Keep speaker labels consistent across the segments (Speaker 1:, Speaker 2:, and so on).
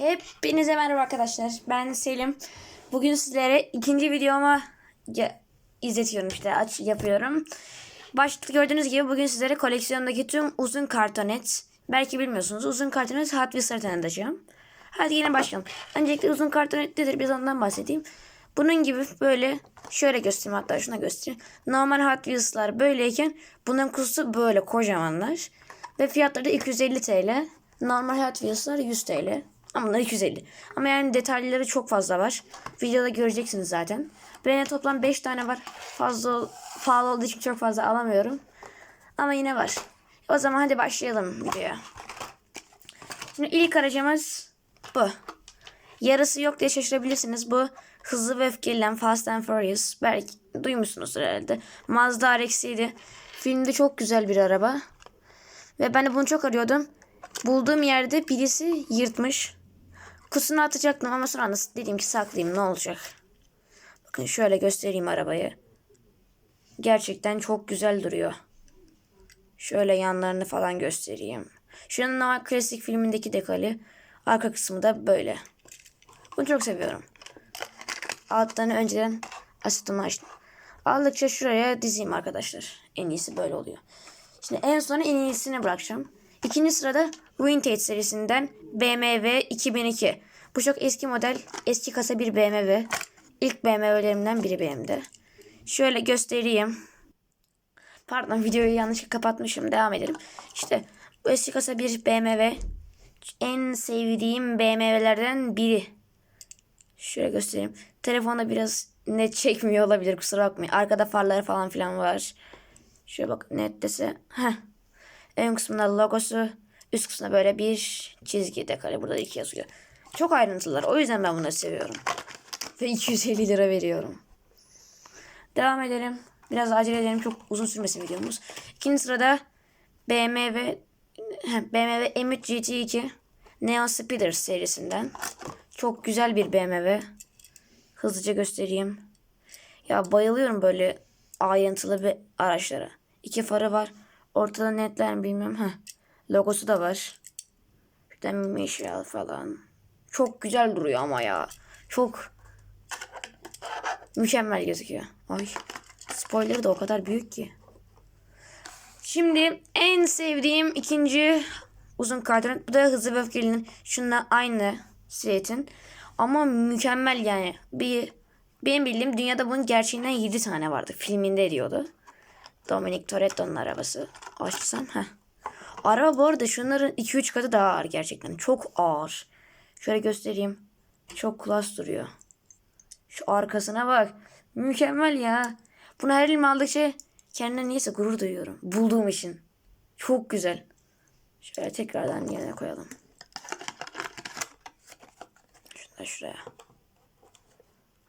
Speaker 1: Hepinize merhaba arkadaşlar. Ben Selim. Bugün sizlere ikinci videoma ya- izletiyorum işte aç yapıyorum. Başta gördüğünüz gibi bugün sizlere koleksiyondaki tüm uzun kartonet belki bilmiyorsunuz uzun kartonet Hot Wheels'ları tanıtacağım. Hadi yine başlayalım. Öncelikle uzun kartonet nedir biz ondan bahsedeyim. Bunun gibi böyle şöyle göstereyim hatta şuna göstereyim. Normal Hot Wheels'lar böyleyken bunun kutusu böyle kocamanlar. Ve fiyatları da 250 TL. Normal Hot Wheels'lar 100 TL. Ama bunlar 250. Ama yani detayları çok fazla var. Videoda göreceksiniz zaten. Benim toplam 5 tane var. Fazla pahalı olduğu için çok fazla alamıyorum. Ama yine var. O zaman hadi başlayalım videoya. Şimdi ilk aracımız bu. Yarısı yok diye şaşırabilirsiniz. Bu Hızlı ve Öfkeli'den Fast and Furious. Belki duymuşsunuzdur herhalde. Mazda RX-7. Filmde çok güzel bir araba. Ve ben de bunu çok arıyordum. Bulduğum yerde birisi yırtmış. Kutusunu atacaktım ama sonra dedim ki saklayayım ne olacak. Bakın şöyle göstereyim arabayı. Gerçekten çok güzel duruyor. Şöyle yanlarını falan göstereyim. Şunun normal klasik filmindeki dekali. Arka kısmı da böyle. Bunu çok seviyorum. Altlarını önceden asitonu açtım. Aldıkça şuraya dizeyim arkadaşlar. En iyisi böyle oluyor. Şimdi en sona en iyisini bırakacağım. İkinci sırada Vintage serisinden BMW 2002. Bu çok eski model, eski kasa bir BMW. İlk BMW'lerimden biri benim de. Şöyle göstereyim. Pardon videoyu yanlış kapatmışım. Devam edelim. İşte bu eski kasa bir BMW. En sevdiğim BMW'lerden biri. Şöyle göstereyim. Telefonda biraz net çekmiyor olabilir kusura bakmayın. Arkada farları falan filan var. Şöyle bak net dese. Heh. Ön kısmında logosu. Üst kısmında böyle bir çizgi dekare. Burada iki yazıyor. Çok ayrıntılılar. O yüzden ben bunları seviyorum. Ve 250 lira veriyorum. Devam edelim. Biraz acele edelim. Çok uzun sürmesin videomuz. İkinci sırada BMW BMW M3 GT2 Neo Speeder serisinden. Çok güzel bir BMW. Hızlıca göstereyim. Ya bayılıyorum böyle ayrıntılı bir araçlara. İki farı var. Ortada netler bilmiyorum. Heh. Logosu da var. Şuradan Michel falan. Çok güzel duruyor ama ya. Çok mükemmel gözüküyor. Ay. Spoiler da o kadar büyük ki. Şimdi en sevdiğim ikinci uzun karton. Bu da Hızlı ve Öfkeli'nin şununla aynı silüetin. Ama mükemmel yani. Bir benim bildiğim dünyada bunun gerçeğinden 7 tane vardı. Filminde diyordu. Dominic Toretto'nun arabası. Açsam. Heh. Araba bu arada şunların 2-3 katı daha ağır gerçekten. Çok ağır. Şöyle göstereyim. Çok klas duruyor. Şu arkasına bak. Mükemmel ya. Bunu her elime aldıkça kendime niyeyse gurur duyuyorum. Bulduğum için. Çok güzel. Şöyle tekrardan yerine koyalım. Şunu şuraya.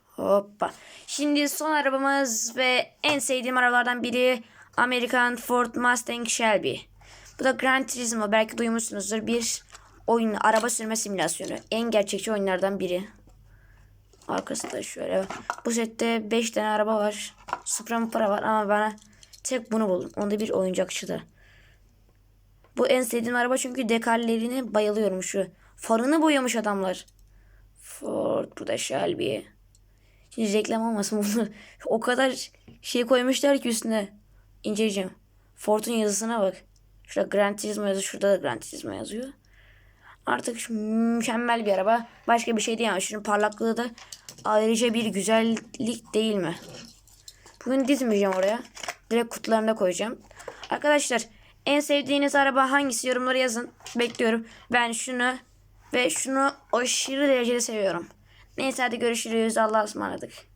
Speaker 1: Hoppa. Şimdi son arabamız ve en sevdiğim arabalardan biri Amerikan Ford Mustang Shelby. Bu da Gran Turismo belki duymuşsunuzdur. Bir oyun araba sürme simülasyonu. En gerçekçi oyunlardan biri. Arkası da şöyle. Bu sette 5 tane araba var. Supra para var ama bana tek bunu buldum. Onda bir oyuncakçı da. Bu en sevdiğim araba çünkü dekallerine bayılıyorum şu. Farını boyamış adamlar. Ford bu da Shelby. Şimdi reklam olmasın bunu. o kadar şey koymuşlar ki üstüne. İnceleyeceğim. Ford'un yazısına bak. Şurada Gran Turismo yazıyor. Şurada da Gran Turismo yazıyor. Artık mükemmel bir araba. Başka bir şey değil ama şunun parlaklığı da ayrıca bir güzellik değil mi? Bugün dizmeyeceğim oraya. Direkt kutularına koyacağım. Arkadaşlar en sevdiğiniz araba hangisi yorumlara yazın. Bekliyorum. Ben şunu ve şunu aşırı derecede seviyorum. Neyse hadi görüşürüz. Allah'a ısmarladık.